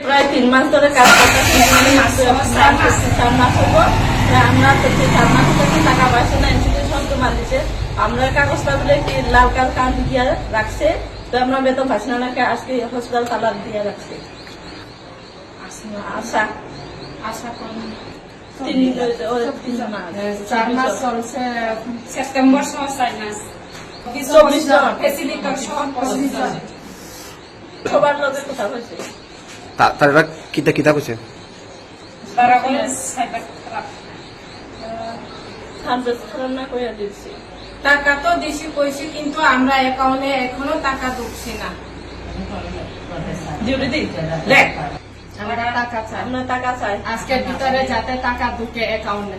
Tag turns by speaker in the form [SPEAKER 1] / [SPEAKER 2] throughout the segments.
[SPEAKER 1] প্রায় তিন মাস ধরে কাজ করতেছি মানে মাসে চার মাস হব। আমরা চার মাস থেকে টাকা পয়সা না ইনস্টিটিউশন জমা দিছে আমরা কাগজটা বলে কি লাল কাল কান দিয়ে রাখছে তো আমরা বেতন পাচ্ছি না নাকি আজকে হসপিটাল তালা দিয়ে রাখছে। আশা
[SPEAKER 2] আশা করি।
[SPEAKER 1] মাস।
[SPEAKER 2] চার মাস চলছে সেপ্টেম্বর সহ চার মাস।
[SPEAKER 1] চব্বিশ জন।
[SPEAKER 2] ফেসিলিটর সহ
[SPEAKER 1] সবার লোকের কথা হয়েছে
[SPEAKER 3] তা- তারা কিতা কিতা কইছে?
[SPEAKER 2] তারা বলে সাইবার খারাপ
[SPEAKER 1] সার্ভিস খারাপ না করে দিচ্ছি
[SPEAKER 2] টাকা তো দিছি কইছি কিন্তু আমরা অ্যাকাউন্টে এখনও টাকা ঢুকছি না।
[SPEAKER 1] দেখ।
[SPEAKER 2] আমরা টাকা চাই।
[SPEAKER 1] আমরা টাকা চাই।
[SPEAKER 2] আজকের ভিতরে যাতে টাকা ঢুকে অ্যাকাউন্টে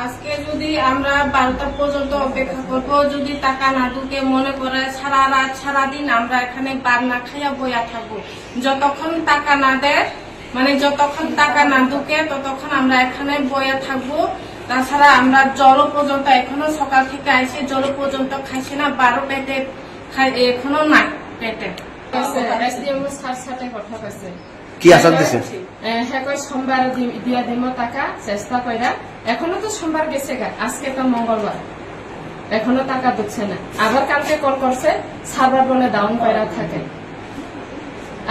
[SPEAKER 2] আজকে যদি আমরা বারোটা পর্যন্ত অপেক্ষা করব, যদি টাকা না ঢুকে মনে করে সারা রাত সারা দিন আমরা এখানে বার না খাইয়া বইয়া থাকব। যতক্ষণ টাকা না দেয় মানে যতক্ষণ টাকা না ঢুকে, ততক্ষণ আমরা এখানে বইয়া থাকব। তাছাড়া আমরা জল পর্যন্ত এখনও সকাল থেকে আইসে জল পর্যন্ত খাইছি না, বারো পেটে এখনও নাই পেটে সাথে কথা
[SPEAKER 3] কি আসার দিছে?
[SPEAKER 2] দিয়া দিম টাকা, চেষ্টা কইরা। এখনও তো সোমবার আজকে তো মঙ্গলবার এখনও টাকা না। আবার কালকে কল করছে বলে কইরা থাকে।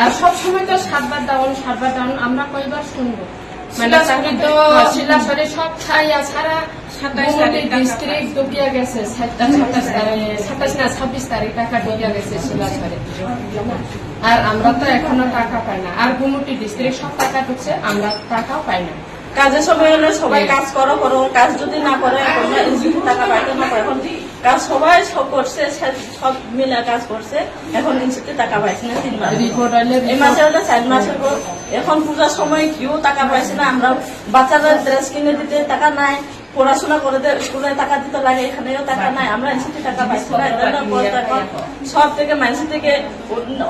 [SPEAKER 2] আর সব সময় তো সাতবার ডাউন সাতবার ডাউন আমরা কয়বার শুনব? মানে
[SPEAKER 1] তো-
[SPEAKER 2] শিলাশরে সব ছাইয়া ছাড়া
[SPEAKER 1] সাতাইশ তারিখ
[SPEAKER 2] ডিস্ট্রিক্ট ডুবিয়া গেছে সাতাশ না ছাব্বিশ তারিখ টাকা ডুবিয়া গেছে শিলাশরে আর আমরা তো এখনও টাকা পাই না। আর গুমুটি ডিস্ট্রিক্ট সব টাকা ঢুকছে আমরা টাকাও পাই না।
[SPEAKER 1] কাজের সময় হলে সবাই কাজ করো করো। কাজ যদি না করে টাকা পাইতে না পারো। এখন কাজ সবাই সব করছে সব মিলে কাজ করছে। এখন ইনস্টিটিউট টাকা পাইছে না তিন মাস এই মাসে হলে চার মাস হলো এখন পূজার সময় কেউ টাকা পাইছে না আমরা বাচ্চাদের ড্রেস কিনে দিতে টাকা নাই। পড়াশোনা করে দে- স্কুলে টাকা দিতে লাগে এখানেও টাকা নাই আমরা ইনস্টিটিউট টাকা পাইছি না এজন্য এখন সব থেকে মানুষ থেকে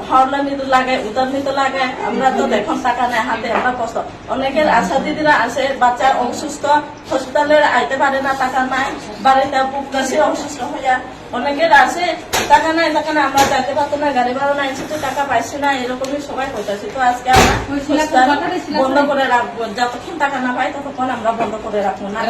[SPEAKER 1] হরলা নিতে লাগে উদার নিতে লাগে আমরা তো এখন টাকা নাই হাতে আমরা কষ্ট। অনেকের আশা দিদিরা আছে বাচ্চা অসুস্থ হসপিটালে আইতে পারে না টাকা নাই বাড়িতে বুক কাছে অসুস্থ হইয়া অনেকের আছে টাকা নাই টাকা নাই আমরা যাইতে পারতো না গাড়ি ভাড়া নাই সেটা টাকা পাইছি না এরকমই সবাই কইতাছি। তো আজকে আমরা বন্ধ করে রাখব যতক্ষণ টাকা না পাই ততক্ষণ আমরা বন্ধ করে রাখব না